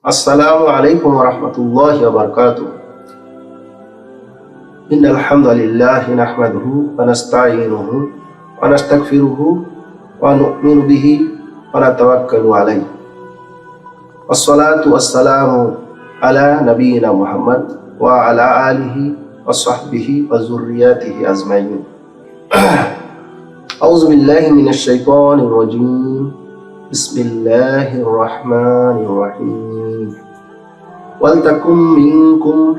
السلام عليكم ورحمة الله وبركاته. إن الحمد لله نحمده ونستعينه ونستغفره ونؤمن به ونتوكل عليه. والصلاة والسلام على نبينا محمد وعلى آله وصحبه وذرياته أجمعين. أعوذ بالله من الشيطان الرجيم. بسم الله الرحمن الرحيم ولتكن منكم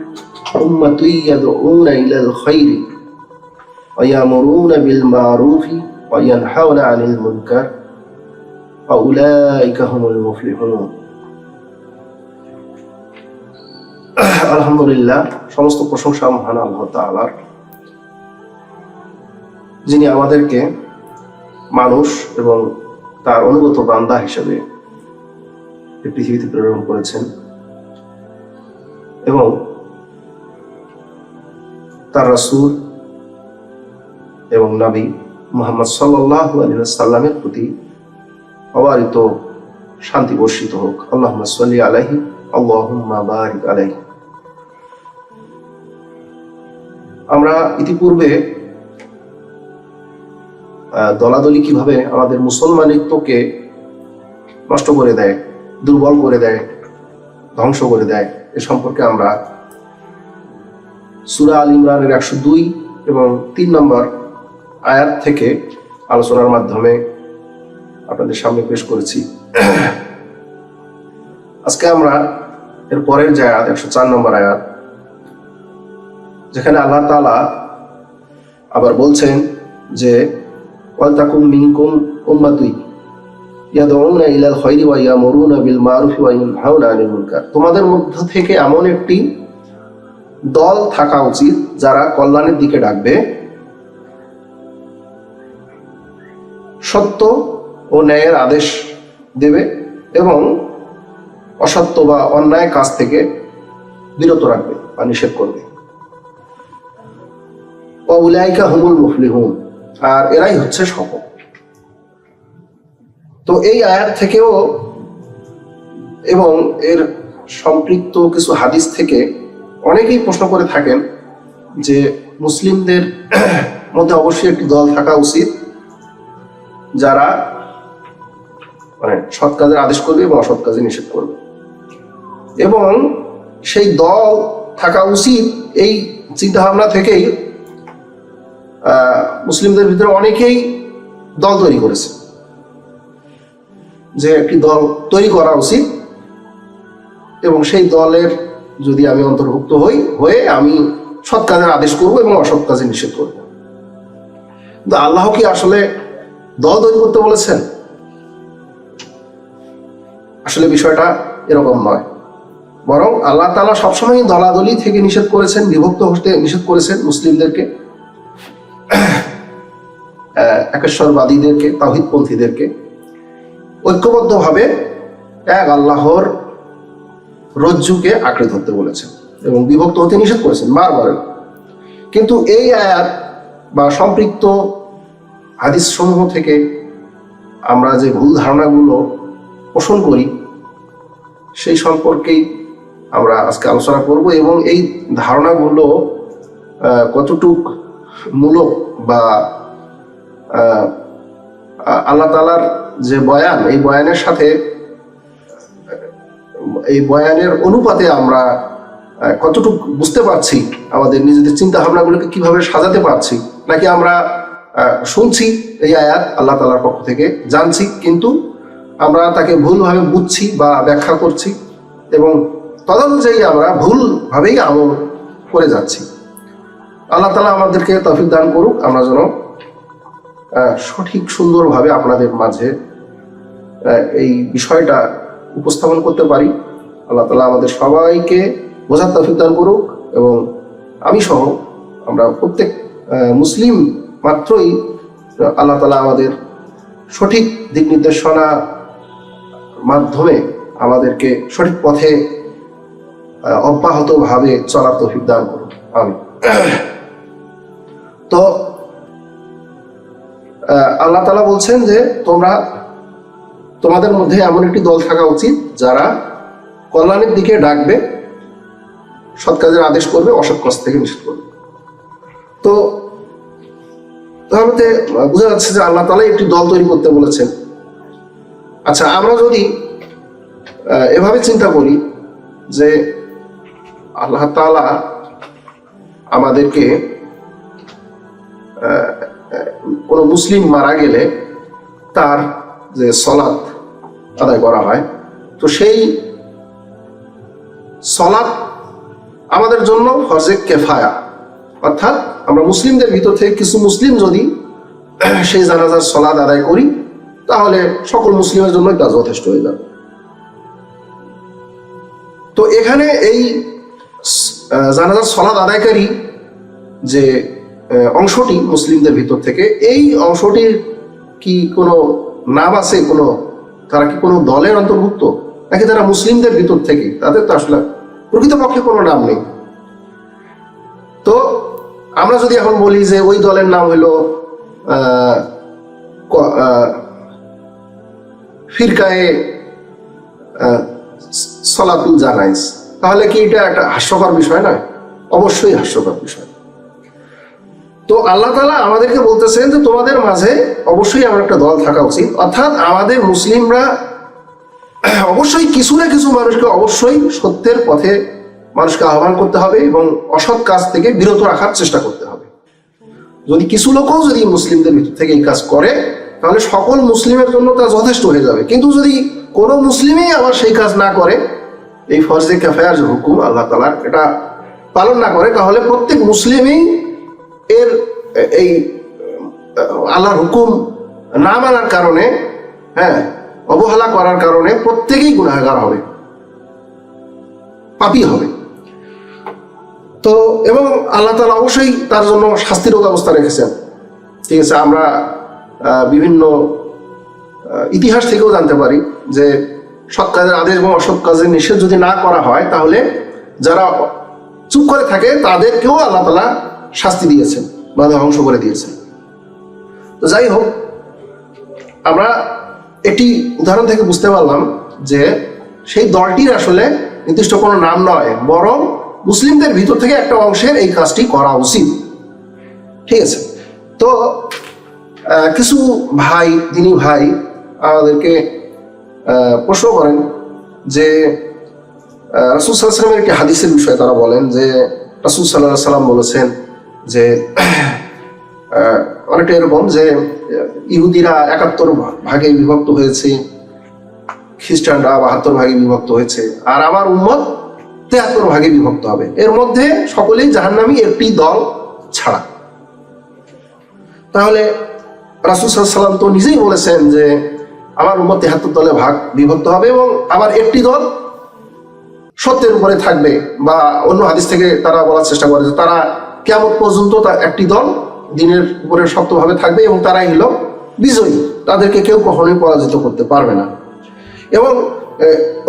أمة يدعون إلى الخير ويأمرون بالمعروف وينهون عن المنكر وأولئك هم المفلحون আলহামদুলিল্লাহ সমস্ত প্রশংসা মহান আল্লাহ তাআলার যিনি আমাদেরকে মানুষ এবং তার অনুগত বান্দা হিসেবে পৃথিবীতে প্রেরণ করেছেন এবং তার রাসূল এবং নবী মুহাম্মদ আলাইহি সাল্লামের প্রতি অবারিত শান্তি বর্ষিত হোক। আল্লাহুম্মা সাল্লি আলাইহি আল্লাহ আলাইহি। আমরা ইতিপূর্বে দলাদলি কীভাবে আমাদের মুসলমানিত্বকে নষ্ট করে দেয়, দুর্বল করে দেয়, ধ্বংস করে দেয়, এ সম্পর্কে আমরা সুরা আল ইমরানের একশো দুই এবং তিন নম্বর আয়াত থেকে আলোচনার মাধ্যমে আপনাদের সামনে পেশ করেছি। আজকে আমরা এর পরের যে আয়াত, একশো চার নম্বর আয়াত, যেখানে আল্লাহ তাআলা আবার বলছেন যে ওয়ালতাকুম মিনকুম ইয়াদউনা ইলাল খায়রি ওয়া ইয়ামুরুনা বিল ওয়া ইয়ানহাউনা আনিল মুনকার। তোমাদের মধ্য থেকে এমন একটি দল থাকা উচিত যারা কল্যাণের দিকে ডাকবে। সত্য ও ন্যায়ের আদেশ দেবে এবং অসত্য বা অন্যায় কাজ থেকে বিরত রাখবে বা নিষেধ করবে। উলাইকা হুমুল মুফলিহুন। আর এরাই হচ্ছে সফল তো এই আয়াত থেকেও এবং এর সম্পৃক্ত কিছু হাদিস থেকে অনেকেই প্রশ্ন করে থাকেন যে মুসলিমদের মধ্যে অবশ্যই একটি দল থাকা উচিত যারা মানে সৎ কাজের আদেশ করবে এবং অসৎ কাজে নিষেধ করবে। এবং সেই দল থাকা উচিত এই চিন্তা ভাবনা থেকেই মুসলিমদের ভিতরে অনেকেই দল তৈরি করেছে। যে একটি দল তৈরি করা উচিত এবং সেই দলের যদি আমি অন্তর্ভুক্ত হই, হয়ে আমি সৎ কাজের আদেশ করব এবং অসৎ কাজে নিষেধ করব। কিন্তু আল্লাহ কি আসলে দল তৈরি করতে বলেছেন? আসলে বিষয়টা এরকম নয়। বরং আল্লাহ তালা সবসময় দলাদলি থেকে নিষেধ করেছেন, বিভক্ত হতে নিষেধ করেছেন মুসলিমদেরকে। একেশ্বরবাদীদেরকে তাহিদপন্থীদেরকে ঐক্যবদ্ধভাবে এক আল্লাহর রজ্জুকে আঁকড়ে ধরতে বলেছেন এবং বিভক্ত হতে নিষেধ করেছেন বারবার। কিন্তু এই আয়াত বা সম্পৃক্ত হাদিস সমূহ থেকে আমরা যে ভুল ধারণাগুলো পোষণ করি, সেই সম্পর্কেই আমরা আজকে আলোচনা করব এবং এই ধারণাগুলো কতটুক মূলক বা আল্লাহ তালার যে বয়ান, এই বয়ানের সাথে, এই বয়ানের অনুপাতে আমরা কতটুক বুঝতে পারছি, আমাদের নিজেদের চিন্তা ভাবনাগুলোকে কীভাবে সাজাতে পারছি, নাকি আমরা শুনছি এই আয়াত আল্লাহ তালার পক্ষ থেকে, জানছি, কিন্তু আমরা তাকে ভুলভাবে বুঝছি বা ব্যাখ্যা করছি এবং তদনুযায়ী আমরা ভুলভাবেই আমল করে যাচ্ছি। আল্লাহ তালা আমাদেরকে তফিক দান করুক, আমরা যেন সঠিক সুন্দরভাবে আপনাদের মাঝে এই বিষয়টা উপস্থাপন করতে পারি। আল্লাহ তালা আমাদের সবাইকে বোঝার তফিক দান করুক এবং আমি সহ আমরা প্রত্যেক মুসলিম মাত্রই আল্লাহ তালা আমাদের সঠিক দিক নির্দেশনা মাধ্যমে আমাদেরকে সঠিক পথে অব্যাহতভাবে চলার তৌফিক দান করুন আমি তো আল্লাহ তালা বলছেন যে তোমরা তোমাদের মধ্যে এমন একটি দল থাকা উচিত যারা কল্যাণের দিকে ডাকবে, সৎ কাজের আদেশ করবে, অসৎ কাজ থেকে নিষেধ করবে। তো তাহলে বোঝা যাচ্ছে যে আল্লাহ তালা একটি দল তৈরি করতে বলেছেন। আচ্ছা আমরা যদি এভাবে চিন্তা করি যে আল্লাহ তালা আমাদেরকে কোনো মুসলিম মারা গেলে তার যে সলাৎ আদায় করা হয়, তো সেই সলাৎ আমাদের জন্য ফরজে কেফায়া। অর্থাৎ আমরা মুসলিমদের ভিতর থেকে কিছু মুসলিম যদি সেই জানাজার সলাদ আদায় করি, তাহলে সকল মুসলিমের জন্য তা যথেষ্ট হয়ে যাবে। তো এখানে এই জানাজার সলাদ আদায়কারী যে অংশটি মুসলিমদের ভিতর থেকে। এই অংশটির কি কোনো নাম আছে? কোনো তারা কি কোনো দলের অন্তর্ভুক্ত? নাকি তারা মুসলিমদের ভিতর থেকে? তাদের তো আসলে প্রকৃতপক্ষে কোনো নাম নেই। তো আমরা যদি এখন বলি যে ওই দলের নাম আহ, ফিরকায়ে সলাতুল জানাইস তাহলে কি এটা একটা হাস্যকর বিষয় নয়? অবশ্যই হাস্যকর বিষয়। তো আল্লাহ তালা আমাদেরকে বলতেছেন যে তোমাদের মাঝে অবশ্যই আমার একটা দল থাকা উচিত। অর্থাৎ আমাদের মুসলিমরা অবশ্যই কিছু না কিছু মানুষকে অবশ্যই সত্যের পথে মানুষকে আহ্বান করতে হবে এবং অসৎ কাজ থেকে বিরত রাখার চেষ্টা করতে হবে। যদি কিছু লোকও যদি মুসলিমদের ভিতর থেকে এই কাজ করে, তাহলে সকল মুসলিমের জন্য তা যথেষ্ট হয়ে যাবে। কিন্তু যদি কোনো মুসলিমই আবার সেই কাজ না করে, এই ফরজে ক্যাফেয়ার হুকুম আল্লাহ তালার এটা পালন না করে, তাহলে প্রত্যেক মুসলিমই এর, এই, আল্লাহর হুকুম না মানার কারণে হ্যাঁ অবহেলা করার কারণে প্রত্যেকেই গুণাগার হবে। পাপি হবে। তো, এবং আল্লাহ তালা অবশ্যই তার জন্য শাস্তিরও ব্যবস্থা রেখেছেন। ঠিক আছে, আমরা বিভিন্ন ইতিহাস থেকেও জানতে পারি যে সৎ কাজের আদেশ এবং অসৎ কাজের নিষেধ যদি না করা হয়, তাহলে যারা চুপ করে থাকে, তাদেরকেও আল্লাহ তালা শাস্তি দিয়েছেন বা ধ্বংস করে দিয়েছেন। তো যাই হোক, আমরা একটি উদাহরণ থেকে বুঝতে পারলাম যে সেই দলটির আসলে নির্দিষ্ট কোনো নাম নয়, বরং মুসলিমদের ভিতর থেকে একটা অংশের এই কাজটি করা উচিত। ঠিক আছে? তো কিছু ভাই তিনি ভাই আমাদেরকে প্রশ্ন করেন যে রাসুল সাল্লাহ সাল্লামের একটি হাদিসের বিষয়ে তারা বলেন যে, রাসুল সাল্লাহ সাল্লাম বলেছেন যে অনেকটা এরকম যে, ইহুদিরা একাত্তর ভাগে বিভক্ত হয়েছে, খ্রিস্টানরা বাহাত্তর ভাগে বিভক্ত হয়েছে, আর আমার উম্মত তেহাত্তর ভাগে বিভক্ত হবে। এর মধ্যে সকলেই জাহান্নামী একটি দল ছাড়া। তাহলে রাসুল তো নিজেই বলেছেন যে, আমার উম্মত তেহাত্তর দলে ভাগ বিভক্ত হবে এবং আমার একটি দল সত্যের উপরে থাকবে বা অন্য হাদিস থেকে তারা বলার চেষ্টা করে যে তারা কেমন পর্যন্ত তার একটি দল দিনের উপরে শক্তভাবে থাকবে এবং তারাই হলো বিজয়ী। তাদেরকে কেউ কখনোই পরাজিত করতে পারবে না। এবং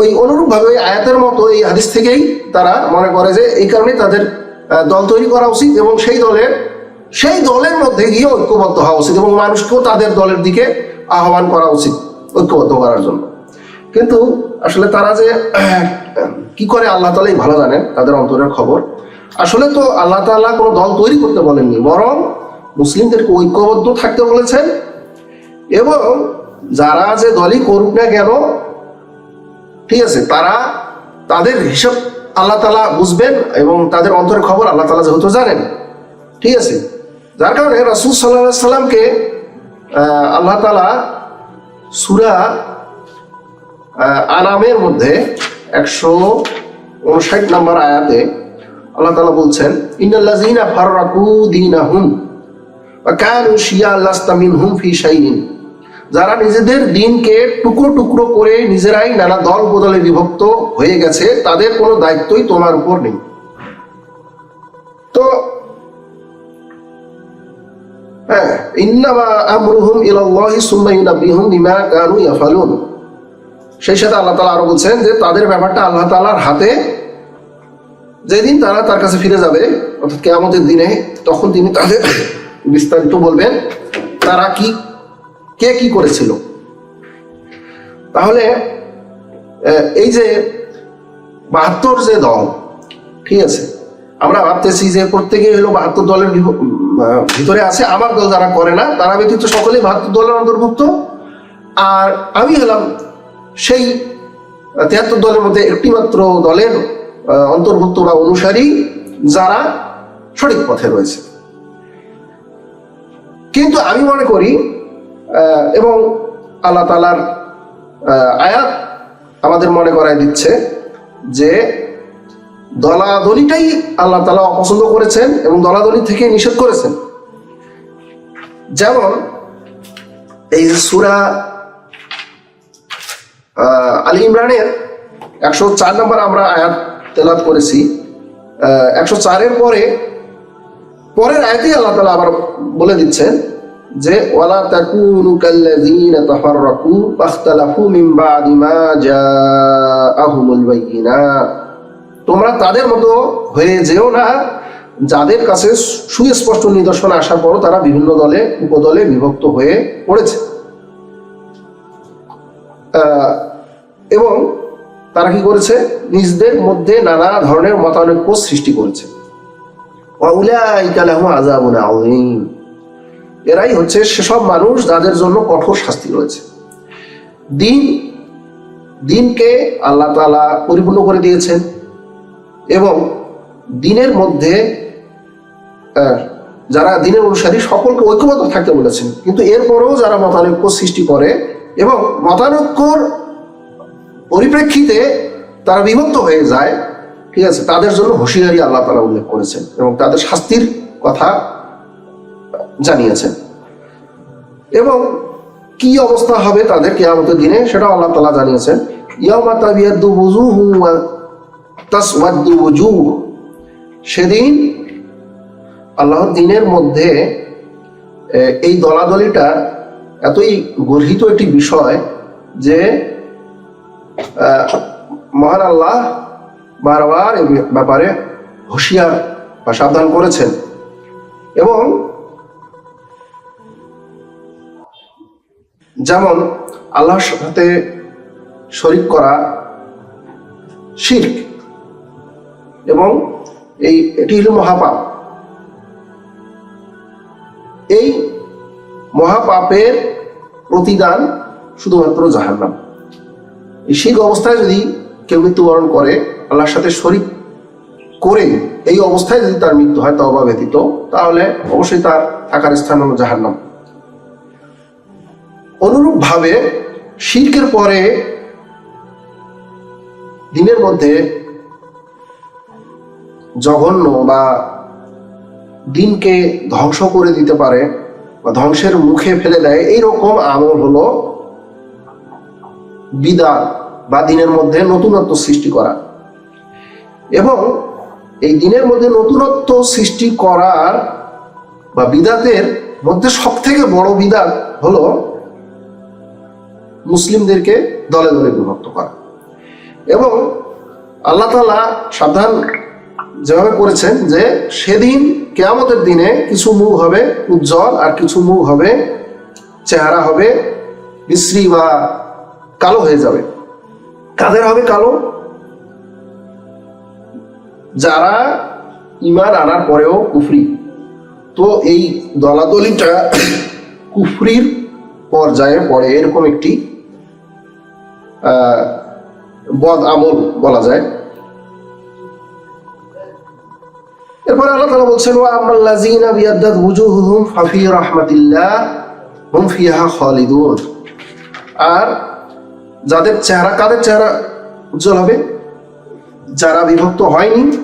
ওই অনুরূপভাবে ওই আয়াতের মতো এই হাদিস থেকেই তারা মনে করে যে এই কারণে তাদের দল তৈরি করা উচিত এবং সেই দলের সেই দলের মধ্যে গিয়ে ঐক্যবদ্ধ হওয়া উচিত এবং মানুষকেও তাদের দলের দিকে আহ্বান করা উচিত ঐক্যবদ্ধ করার জন্য। কিন্তু আসলে তারা যে কি করে আল্লাহ তালাই ভালো জানেন তাদের অন্তরের খবর? আসলে তো আল্লাহ তাআলা কোনো দল তৈরি করতে বলেননি, বরং মুসলিমদেরকে ঐক্যবদ্ধ থাকতে বলেছেন। এবং যারা যে দলই করুক না কেন, ঠিক আছে, তারা তাদের হিসাব আল্লাহ তালা বুঝবেন এবং তাদের অন্তরের খবর আল্লাহ তালা যেহেতু জানেন, ঠিক আছে। যার কারণে রাসুল সাল্লাহ সাল্লামকে আল্লাহ তালা সুরা আনামের মধ্যে একশো উনষাট নম্বর আয়াতে আল্লাহ তালা বলছেন, ইন্নাল্লাযীনা ফাররাকু দীনাহুম ওয়া কানু শিয়া লাস্তা মিনহুম ফি শাইইন। যারা নিজেদের দিনকে টুকরো টুকরো করে নিজেরাই নানা দল বদলে বিভক্ত হয়ে গেছে, তাদের কোনো দায়িত্বই তোমার উপর নেই। তো হ্যাঁ ইন্নামা আমরুহুম ইলাল্লাহি সুম্মা ইউনাব্বিহুম বিমা কানু ইয়াফালুন। সেই সাথে আল্লাহ তাআলা আরও বলছেন যে, তাদের ব্যাপারটা আল্লাহ তাআলার হাতে যেদিন তারা তার কাছে ফিরে যাবে, অর্থাৎ কেয়ামতের দিনে, তখন তিনি তাদের বিস্তারিত বলবেন, তারা কি, কে কি করেছিল। তাহলে এই যে বাহাত্তর যে দল, ঠিক আছে, আমরা ভাবতেছি যে প্রত্যেকে হলো বাহাত্তর দলের ভিতরে আছে, আমার দল যারা করে না, তারা ব্যতীত সকলেই বাহাত্তর দলের অন্তর্ভুক্ত। আর আমি হলাম সেই তেহাত্তর দলের মধ্যে একটি মাত্র দলের অন্তর্ভুক্ত বা অনুসারী যারা সঠিক পথে রয়েছে। কিন্তু আমি মনে করি এবং আল্লাহ তালার আয়াত আমাদের মনে করায় দিচ্ছে যে দলাদলিটাই আল্লাহ তালা অপছন্দ করেছেন এবং দলাদলি থেকে নিষেধ করেছেন। যেমন এই সুরা আলী ইমরানের একশো চার নম্বর আমরা আয়াত তেলাত করেছি। একশো চারের পরে, পরের আয়াতেই আল্লাহ তালা আবার বলে দিচ্ছেন যে, ওয়ালা তাকুনু কাল্লাযীনা তাফাররাকু ফাখতালাফু মিন বাদি মা জাআহুমুল বায়িনাত তোমরা তাদের মতো হয়ে যেও না। যাদের কাছে সুস্পষ্ট নিদর্শন আসার পরও তারা বিভিন্ন দলে, উপদলে বিভক্ত হয়ে পড়েছে। এবং তারা কি করেছে? নিজদের মধ্যে নানা ধরনের মতানৈক্য সৃষ্টি করেছে। এরাই হচ্ছে সেসব মানুষ যাদের জন্য কঠোর শাস্তি রয়েছে। দিন, দিনকে আল্লাহ তাআলা পরিপূর্ণ করে দিয়েছেন এবং দিনের মধ্যে যারা দিনের অনুসারী সকলকে ঐক্যবদ্ধ থাকতে বলেছেন। কিন্তু এরপরেও যারা মতানৈক্য সৃষ্টি করে এবং মতানৈক্যর পরিপ্রেক্ষিতে তারা বিভক্ত হয়ে যায়, ঠিক আছে, তাদের জন্য হুঁশিয়ারি আল্লাহ তালা উল্লেখ করেছেন এবং তাদের শাস্তির কথা জানিয়েছেন। এবং কি অবস্থা হবে তাদের কেয়ামতের দিনে সেটা আল্লাহ তালা জানিয়েছেন। ইয়ামা তাবিয়াদ্দু বুজুহু সেদিন আল্লাহর দিনের মধ্যে এই দলাদলিটা এতই গর্হিত একটি বিষয় যে মহান আল্লাহ বারবার এই ব্যাপারে হুঁশিয়ার বা সাবধান করেছেন। এবং যেমন আল্লাহর সাথে শরিক করা শির্ক এবং এই এটি হল মহাপাপ। এই মহাপাপের প্রতিদান শুধুমাত্র জাহান্নাম। শিখ অবস্থায় যদি কেউ মৃত্যুবরণ করে, আল্লাহর সাথে শরিক করে এই অবস্থায় যদি তার মৃত্যু হয় তবা ব্যতীত, তাহলে অবশ্যই তার থাকার স্থান হলো জাহান্নাম। অনুরূপ ভাবে শির্কের পরে দিনের মধ্যে জঘন্য বা দিনকে ধ্বংস করে দিতে পারে বা ধ্বংসের মুখে ফেলে দেয়, এইরকম আমল হলো বিদাত বা দিনের মধ্যে নতুনত্ব সৃষ্টি করা। এবং এই দিনের মধ্যে নতুনত্ব সৃষ্টি করার বা বিদাতের মধ্যে সব থেকে বড় বিদাত হলো মুসলিমদেরকে দলে দলে বিভক্ত করা। এবং আল্লাহ তালা সাবধান যেভাবে করেছেন যে সেদিন কেয়ামতের দিনে কিছু মুখ হবে উজ্জ্বল আর কিছু মুখ হবে চেহারা হবে বিশ্রী বা কালো হয়ে যাবে। কাদের হবে কালো? যারা ইমান আনার পরেও কুফরি। তো এই দলাদলিটা কুফরির পর্যায়ে পড়ে, এরকম একটি বদ আমল বলা যায়। এরপরে আল্লাহ তাআলা বলছেন ও ওয়া আমাল্লাযীনা বিয়াদ্দাত ওয়ুজুহুহুম ফাফি রাহমাতিল্লাহ, হুম ফিহা খালিদুন। আর যাদের চেহারা, কাদের চেহারা উজ্জ্বল হবে? যারা বিভক্ত হয়নি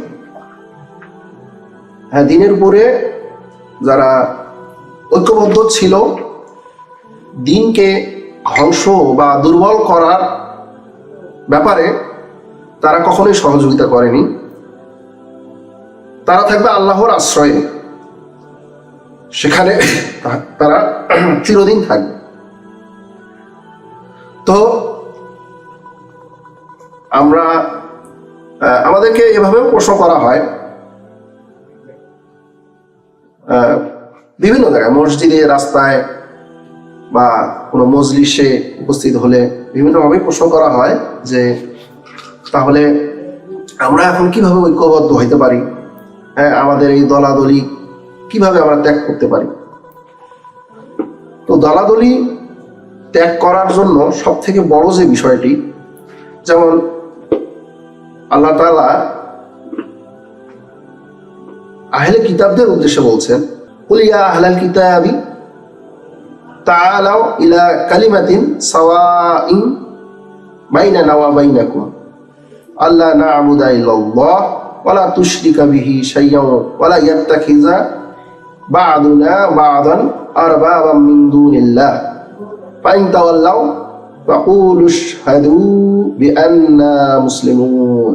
হ্যাঁ দিনের উপরে যারা ঐক্যবদ্ধ ছিল, দিনকে ধ্বংস বা দুর্বল করার ব্যাপারে তারা কখনোই সহযোগিতা করেনি। তারা থাকবে আল্লাহর আশ্রয়ে। সেখানে তারা চিরদিন থাকবে। তো আমরা আমাদেরকে এভাবেও প্রশ্ন করা হয়। বিভিন্ন জায়গায়, মসজিদে, রাস্তায় বা কোনো মজলিসে উপস্থিত হলে বিভিন্নভাবে প্রশ্ন করা হয় যে, তাহলে আমরা এখন কীভাবে ঐক্যবদ্ধ হইতে পারি? হ্যাঁ আমাদের এই দলাদলি কীভাবে আমরা ত্যাগ করতে পারি? তো দলাদলি ত্যাগ করার জন্য সব থেকে বড় যে বিষয়টি, যেমন আল্লাহ তালা আহলে কিতাবদের উদ্দেশ্যে বলছেন কুলিয়া আহলাল কিতাবি তাআলাও ইলা কালিমাতিন সাওয়াইন বাইনানা ওয়া বাইনাকুম। আল্লাহ না'বুদা ইল্লাল্লাহ ওয়ালা তুশরিকা বিহি শাইয়্যান ওয়ালা ইয়াত্তাখিযা বা'দুনা বা'দান আরবাবাম মিন দুনিল্লাহ। ফাইন তাওয়াল্লাও ফাকুলু আশহাদু বিআন্না মুসলিমুন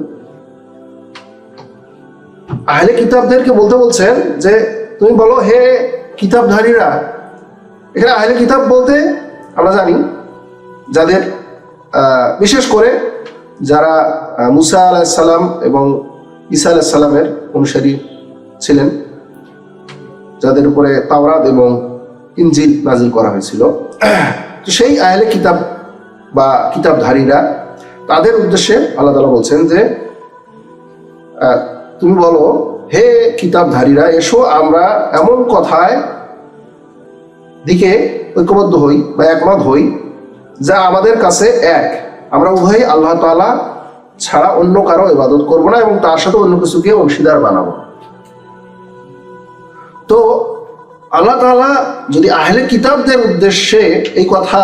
আহলে কিতাবদেরকে বলতে বলছেন যে, তুমি বলো, হে কিতাবধারীরা, এখানে আহলে কিতাব বলতে আমরা জানি, যাদের বিশেষ করে যারা মুসা আলাহিসাল্লাম এবং ঈসা আলাহিসাল্লামের অনুসারী ছিলেন, যাদের উপরে তাওরাত এবং ইনজিল নাজিল করা হয়েছিল। সেই আহলে কিতাব বা কিতাবধারীরা, তাদের উদ্দেশ্যে আল্লাহ তালা বলছেন যে তুমি বলো, হে কিতাবধারীরা, এসো আমরা এমন কথায় দিকে ঐক্যবদ্ধ হই বা একমত হই যা আমাদের কাছে এক। আমরা উভয়ই আল্লাহ তাআলা ছাড়া অন্য কারও ইবাদত করব না এবং তার সাথে অন্য কিছুকে অংশীদার বানাবো তো আল্লাহ তাআলা যদি আহলে কিতাবদের উদ্দেশ্যে এই কথা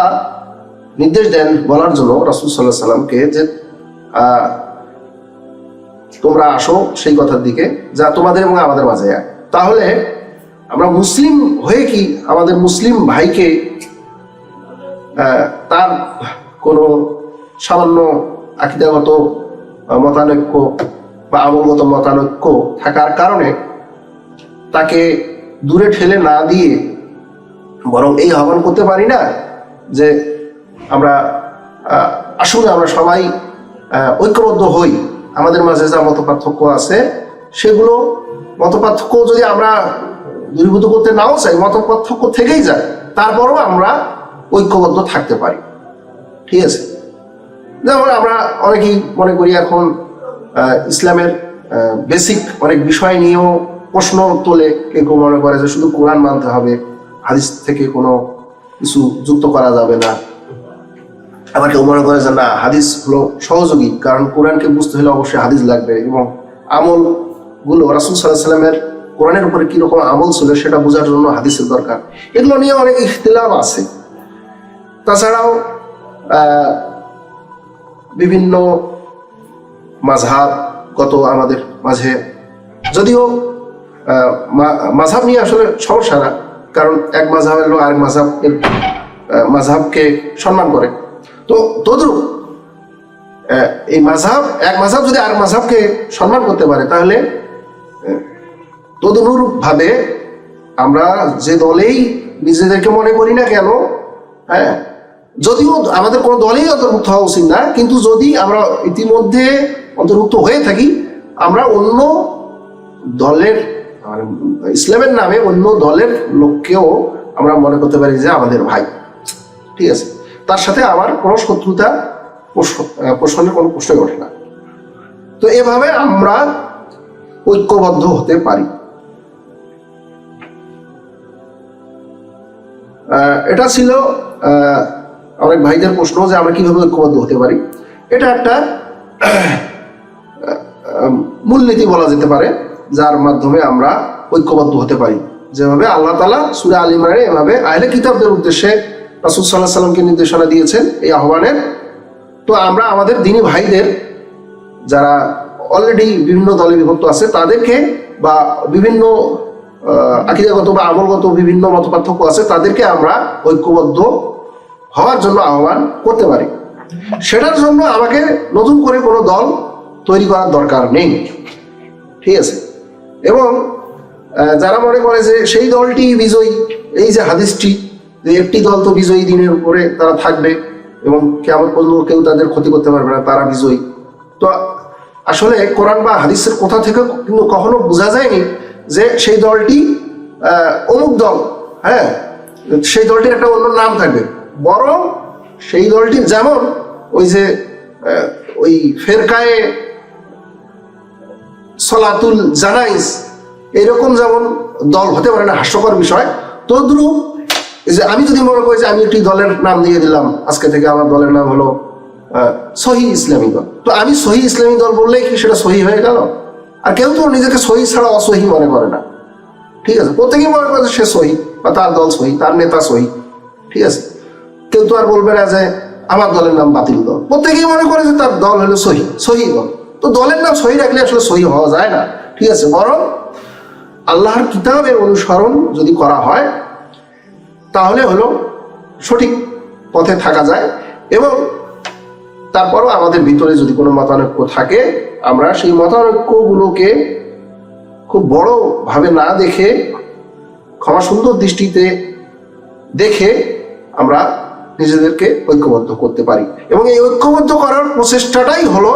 নির্দেশ দেন বলার জন্য রাসূল সাল্লাহ সাল্লামকে যে তোমরা আসো সেই কথার দিকে, যা তোমাদের এবং আমাদের মাঝে। তাহলে আমরা মুসলিম হয়ে কি আমাদের মুসলিম ভাইকে তার কোনো সামান্য আকিদাগত মতানৈক্য বা আমলগত মতানৈক্য থাকার কারণে তাকে দূরে ঠেলে না দিয়ে বরং এই আহ্বান করতে পারি না যে আমরা আসলে আমরা সবাই ঐক্যবদ্ধ হই। আমাদের মাঝে যা মত পার্থক্য আছে, সেগুলো মত পার্থক্য যদি আমরা দূরীভূত করতে নাও চাই মত পার্থক্য থেকেই যায়, তারপরও আমরা ঐক্যবদ্ধ থাকতে পারি। ঠিক আছে? যেমন আমরা অনেকেই মনে করি এখন ইসলামের বেসিক অনেক বিষয় নিয়েও প্রশ্ন তোলে। কেউ কেউ মনে করে যে শুধু কোরআন মানতে হবে, হাদিস থেকে কোনো কিছু যুক্ত করা যাবে না। আবার কেউ মনে করে যে, না, হাদিস হলো সহযোগী, কারণ কোরআনকে বুঝতে হলে অবশ্যই হাদিস লাগবে। এবং আমলগুলো রাসুল সাল্লাহ সাল্লামের কোরআনের উপরে কীরকম আমল ছিল সেটা বোঝার জন্য হাদিসের দরকার। এগুলো নিয়ে অনেক ইখতিলাফ আছে। তাছাড়াও বিভিন্ন মাঝহাব গত আমাদের মাঝে, যদিও মাঝহাব নিয়ে আসলে সমস্যা না, কারণ এক মাঝহাবের লোক আরেক মাঝহাবের মাঝহাবকে সম্মান করে। তো তদ্রুপ এই মাঝহাব, এক মাঝহাব যদি আরেক মাঝহাবকে সম্মান করতে পারে, তাহলে তদনুরূপ ভাবে আমরা যে দলেই নিজেদেরকে মনে করি না কেন হ্যাঁ যদিও আমাদের কোনো দলেই অন্তর্ভুক্ত হওয়া উচিত না, কিন্তু যদি আমরা ইতিমধ্যে অন্তর্ভুক্ত হয়ে থাকি, আমরা অন্য দলের ইসলামের নামে অন্য দলের লোককেও আমরা মনে করতে পারি যে আমাদের ভাই। ঠিক আছে? তার সাথে আমার কোনো শত্রুতা পোষণের কোনো প্রশ্নই ওঠে না। তো এভাবে আমরা ঐক্যবদ্ধ হতে পারি। এটা ছিল অনেক ভাইদের প্রশ্ন যে আমরা কীভাবে ঐক্যবদ্ধ হতে পারি। এটা একটা মূলনীতি বলা যেতে পারে, যার মাধ্যমে আমরা ঐক্যবদ্ধ হতে পারি। যেভাবে আল্লাহ তালা সুরে আল ইমরানে এভাবে আহলে কিতাবদের উদ্দেশ্যে রাসুল সাল্লাহ সাল্লামকে নির্দেশনা দিয়েছেন এই আহ্বানের। তো আমরা আমাদের দিনী ভাইদের যারা অলরেডি বিভিন্ন দলে বিভক্ত আছে, তাদেরকে বা বিভিন্ন আকিদাগত বা আমলগত বিভিন্ন মতপার্থক্য আছে, তাদেরকে আমরা ঐক্যবদ্ধ হওয়ার জন্য আহ্বান করতে পারি। সেটার জন্য আমাকে নতুন করে কোনো দল তৈরি করার দরকার নেই। ঠিক আছে? এবং যারা মনে করে যে সেই দলটি বিজয়ী, এই যে হাদিসটি যে একটি দল তো বিজয়ী দিনের উপরে তারা থাকবে এবং কেমন পর্যন্ত কেউ তাদের ক্ষতি করতে পারবে না, তারা বিজয়ী। তো আসলে কোরআন বা হাদিসের কোথা থেকে কিন্তু কখনো বোঝা যায়নি যে সেই দলটি অমুক দল হ্যাঁ? সেই দলটির একটা অন্য নাম থাকবে। বরং সেই দলটি যেমন ওই যে ওই ফেরকায়ে সলাতুল জানাইস এরকম যেমন দল হতে পারে না, হাস্যকর বিষয়, তদ্রুপ যে আমি যদি মনে করি যে আমি একটি দলের নাম দিয়ে দিলাম, আজকে থেকে আমার দলের নাম হলো সহি ইসলামী দল। তো আমি সহি ইসলামী দল বললেই কি সেটা সহি হয়ে গেল? আর কেউ তো নিজেকে সহি ছাড়া অসহি মনে করে না। ঠিক আছে, প্রত্যেকেই মনে করে যে সে সহি বা তার দল সহি, তার নেতা সহি। ঠিক আছে, কেউ তো আর বলবে না যে আমার দলের নাম বাতিল দল। প্রত্যেকেই মনে করে যে তার দল হলো সহি সহি দল। তো দলের নাম সহি রাখলে আসলে সহি হওয়া যায় না। ঠিক আছে, বরং আল্লাহর কিতাবের অনুসরণ যদি করা হয় তাহলে হলো সঠিক পথে থাকা যায় এবং তারপরও আমাদের ভিতরে যদি কোনো মতানৈক্য থাকে, আমরা সেই মতানৈক্যগুলোকে খুব বড় ভাবে না দেখে, ক্ষমা সুন্দর দৃষ্টিতে দেখে আমরা নিজেদেরকে ঐক্যবদ্ধ করতে পারি। এবং এই ঐক্যবদ্ধ করার প্রচেষ্টাটাই হলো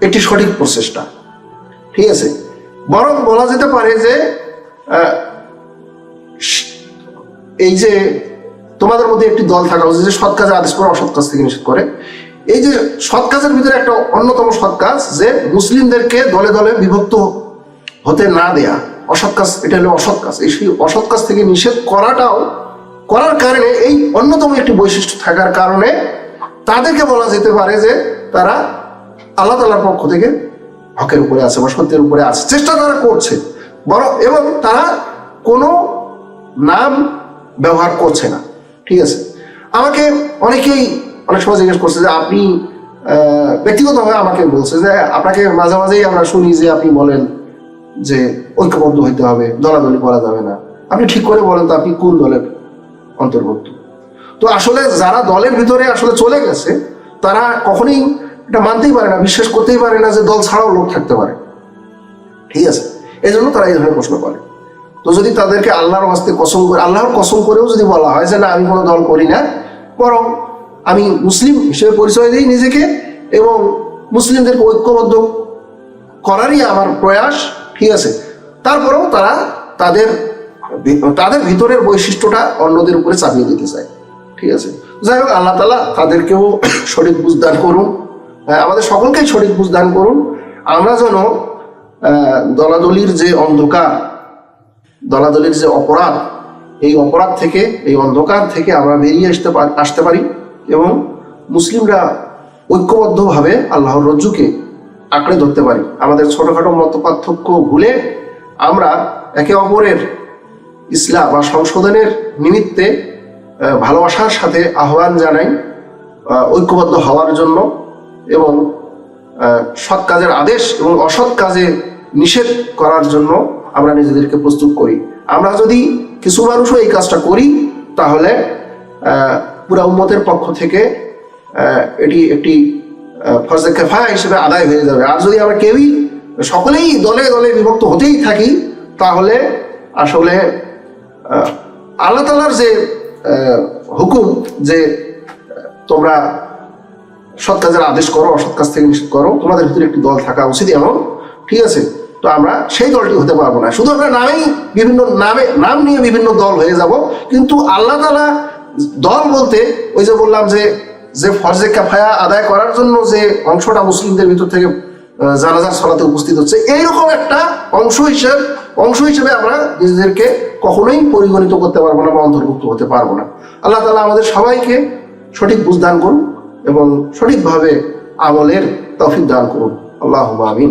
একটি সঠিক প্রচেষ্টা। ঠিক আছে? বরং বলা যেতে পারে যে এই যে তোমাদের মধ্যে একটি দল থাকা উচিত যে সৎ কাজে আদেশ করে, অসৎ কাজ থেকে নিষেধ করে। এই যে সৎ কাজের ভিতরে একটা অন্যতম সৎ কাজ যে মুসলিমদেরকে দলে দলে বিভক্ত হতে না দেয়া। অসৎ কাজ, এটা হলো অসৎ কাজ। এই সেই অসৎ কাজ থেকে নিষেধ করাটাও, করার কারণে এই অন্যতম একটি বৈশিষ্ট্য থাকার কারণে তাদেরকে বলা যেতে পারে যে তারা আল্লাহ তালার পক্ষ থেকে হকের উপরে আছে বা সত্যের উপরে আছে। চেষ্টা তারা করছে। বড় এবং তারা কোনো নাম ব্যবহার করছে না। ঠিক আছে? আমাকে অনেকেই অনেক সময় জিজ্ঞেস করছে যে আপনি ব্যক্তিগতভাবে আমাকে বলছে যে আপনাকে মাঝে মাঝেই আমরা শুনি যে আপনি বলেন যে ঐক্যবদ্ধ হইতে হবে, দলাদলি করা যাবে না। আপনি ঠিক করে বলেন তো আপনি কোন দলের অন্তর্ভুক্ত? তো আসলে যারা দলের ভিতরে আসলে চলে গেছে, তারা কখনোই এটা মানতেই পারে না, বিশ্বাস করতেই পারে না যে দল ছাড়াও লোক থাকতে পারে। ঠিক আছে? এই জন্য তারা এই ধরনের প্রশ্ন করে। তো যদি তাদেরকে আল্লাহর হস্তে কসম করে আল্লাহর কসম করেও যদি বলা হয় যে না আমি কোনো দল করি না বরং আমি মুসলিম হিসেবে পরিচয় দিই নিজেকে এবং মুসলিমদেরকে ঐক্যবদ্ধ করারই আমার প্রয়াস ঠিক আছে? তারপরেও তারা তাদের তাদের ভিতরের বৈশিষ্ট্যটা অন্যদের উপরে চাপিয়ে দিতে চায় ঠিক আছে? যাই হোক আল্লাহ তালা তাদেরকেও সঠিক বুঝদান করুন। আহ, আমাদের সকলকেই সঠিক বুঝদান করুন। আমরা যেন দলাদলির যে অন্ধকার দলাদলির যে অপরাধ, এই অপরাধ থেকে, এই অন্ধকার থেকে আমরা বেরিয়ে আসতে আসতে পারি এবং মুসলিমরা ঐক্যবদ্ধভাবে আল্লাহর রজ্জুকে আঁকড়ে ধরতে পারি। আমাদের ছোটোখাটো মত পার্থক্য ভুলে আমরা একে অপরের ইসলাম বা সংশোধনের নিমিত্তে ভালোবাসার সাথে আহ্বান জানাই ঐক্যবদ্ধ হওয়ার জন্য এবং সৎ কাজের আদেশ এবং অসৎ কাজে নিষেধ করার জন্য আমরা নিজেদেরকে প্রস্তুত করি। আমরা যদি কিছু মানুষও এই কাজটা করি, তাহলে পুরা উম্মতের পক্ষ থেকে এটি একটি ফরজে কেফায়া হিসেবে আদায় হয়ে যাবে। আর যদি আমরা কেউই, সকলেই দলে দলে বিভক্ত হতেই থাকি, তাহলে আসলে আল্লাহ তালার যে হুকুম যে, তোমরা সৎ কাজের আদেশ করো, অসৎ কাজ থেকে নিষেধ করো, তোমাদের ভিতরে একটি দল থাকা উচিত এমন, ঠিক আছে? তো আমরা সেই দলটি হতে পারব না। শুধু আমরা নামেই বিভিন্ন নামে, নাম নিয়ে বিভিন্ন দল হয়ে যাব, কিন্তু আল্লাহ তালা দল বলতে ওই যে বললাম যে যে ফরজে কাফায়া আদায় করার জন্য যে অংশটা মুসলিমদের ভিতর থেকে জানাজার সলাতে উপস্থিত হচ্ছে, এইরকম একটা অংশ হিসেবে অংশ হিসেবে আমরা নিজেদেরকে কখনোই পরিগণিত করতে পারব না বা অন্তর্ভুক্ত হতে পারব না। আল্লাহ তালা আমাদের সবাইকে সঠিক বুঝদান করুন এবং সঠিকভাবে আমলের তৌফিক দান করুন। আল্লাহ আমিন।